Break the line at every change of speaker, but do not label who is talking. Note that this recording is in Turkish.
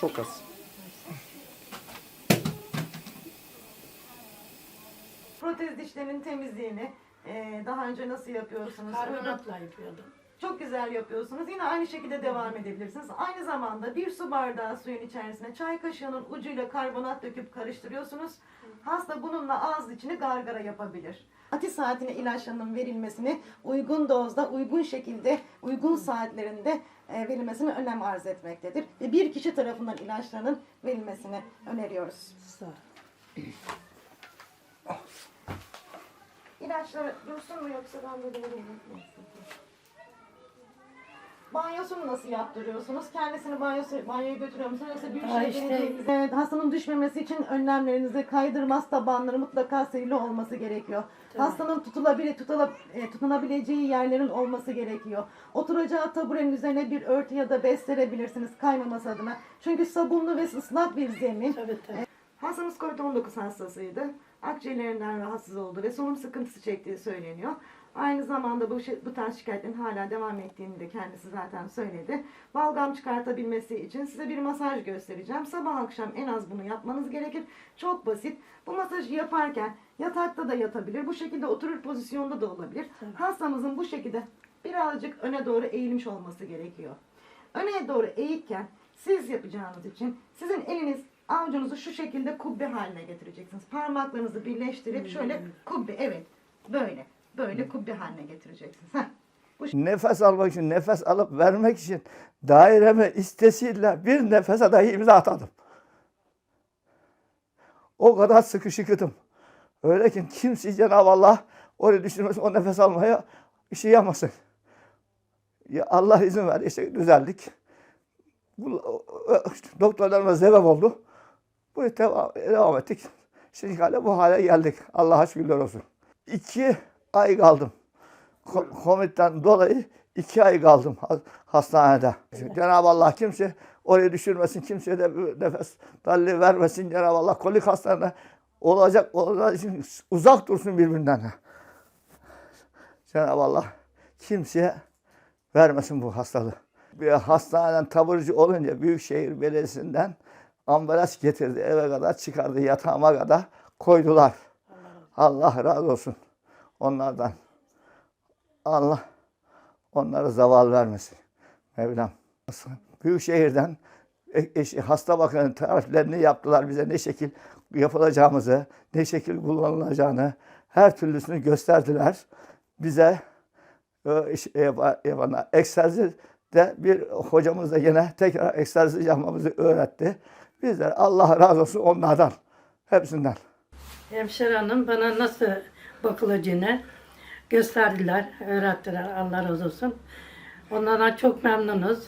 Çok az.
Protez dişlerinin temizliğini e, daha önce nasıl yapıyorsunuz?
Karbonatla yapıyordum.
Çok güzel yapıyorsunuz. Yine aynı şekilde devam edebilirsiniz. Aynı zamanda bir su bardağı suyun içerisine çay kaşığının ucuyla karbonat döküp karıştırıyorsunuz. Hasta bununla ağız içini gargara yapabilir. Ati saatine ilaçlarının verilmesini uygun dozda, uygun şekilde, uygun saatlerinde verilmesine önem arz etmektedir. Ve bir kişi tarafından ilaçlarının verilmesini öneriyoruz.
Sağ.
İlaçlar dursun mu yoksa ben böyle vereyim mi? Banyosunu nasıl yaptırıyorsunuz? Kendisini banyosu, banyoya götürüyor musunuz? Yoksa bir şey
işte-
deneyeceğiniz- hastanın düşmemesi için önlemlerinizi kaydırmaz tabanları mutlaka serili olması gerekiyor. Hastanın tutulabile, tutula, e, tutunabileceği yerlerin olması gerekiyor. Oturacağı taburenin üzerine bir örtü ya da bez serebilirsiniz kaymaması adına. Çünkü sabunlu ve ıslak bir zemin
Tabii tabii.
Hastamız COVID-19 hastasıydı. Akciğerlerinden rahatsız oldu ve solunum sıkıntısı çektiği söyleniyor. Aynı zamanda bu, bu tarz şikayetlerin hala devam ettiğini de kendisi zaten söyledi. Balgam çıkartabilmesi için size bir masaj göstereceğim. Sabah akşam en az bunu yapmanız gerekir. Çok basit. Bu masajı yaparken yatakta da yatabilir. Bu şekilde oturur pozisyonda da olabilir. Hastamızın bu şekilde birazcık öne doğru eğilmiş olması gerekiyor. Öne doğru eğikken siz yapacağınız için sizin eliniz avucunuzu şu şekilde kubbe haline getireceksiniz. Parmaklarınızı birleştirip şöyle kubbe evet böyle böyle kubbe haline getireceksiniz. Heh.
Nefes almak için, nefes alıp vermek için daireme istesiyle bir nefese dahi imza atadım. O kadar sıkışıkıdım. Öyle ki kimse Cenab-ı Allah oraya düşürmesin, o nefes almaya şey yapmasın. Ya Allah izin ver, işte düzeldik. Bu, doktorlarıma sebep oldu. Bu devam, devam ettik. Şimdi hala bu hale geldik. Allah'a şükürler olsun. İki ay kaldım. Ko- Covid'den dolayı iki ay kaldım ha- hastanede. Cenab-ı Allah kimse oraya düşürmesin, kimseye de bir nefes darlığı vermesin. Cenab-ı Allah kolik hastalarına olacak, olacak için uzak dursun birbirinden. Cenab-ı Allah kimseye vermesin bu hastalığı. Bir hastaneden taburcu olunca Büyükşehir Belediyesi'nden ambulans getirdi eve kadar çıkardı yatağıma kadar koydular. Allah razı olsun onlardan. Allah onlara zaval vermesin. Mevlam. Büyük şehirden e- eş- hasta bakanın tariflerini yaptılar bize ne şekil yapılacağımızı, ne şekil kullanılacağını her türlüsünü gösterdiler. Bize e, iş- yapa- yapanlar. Egzersiz de bir hocamız da yine tekrar egzersiz yapmamızı öğretti. Bizler Allah razı olsun onlardan. Hepsinden.
Hemşire hanım bana nasıl bakılacağını gösterdiler, öğrettiler. Allah razı olsun. Onlardan çok memnunuz.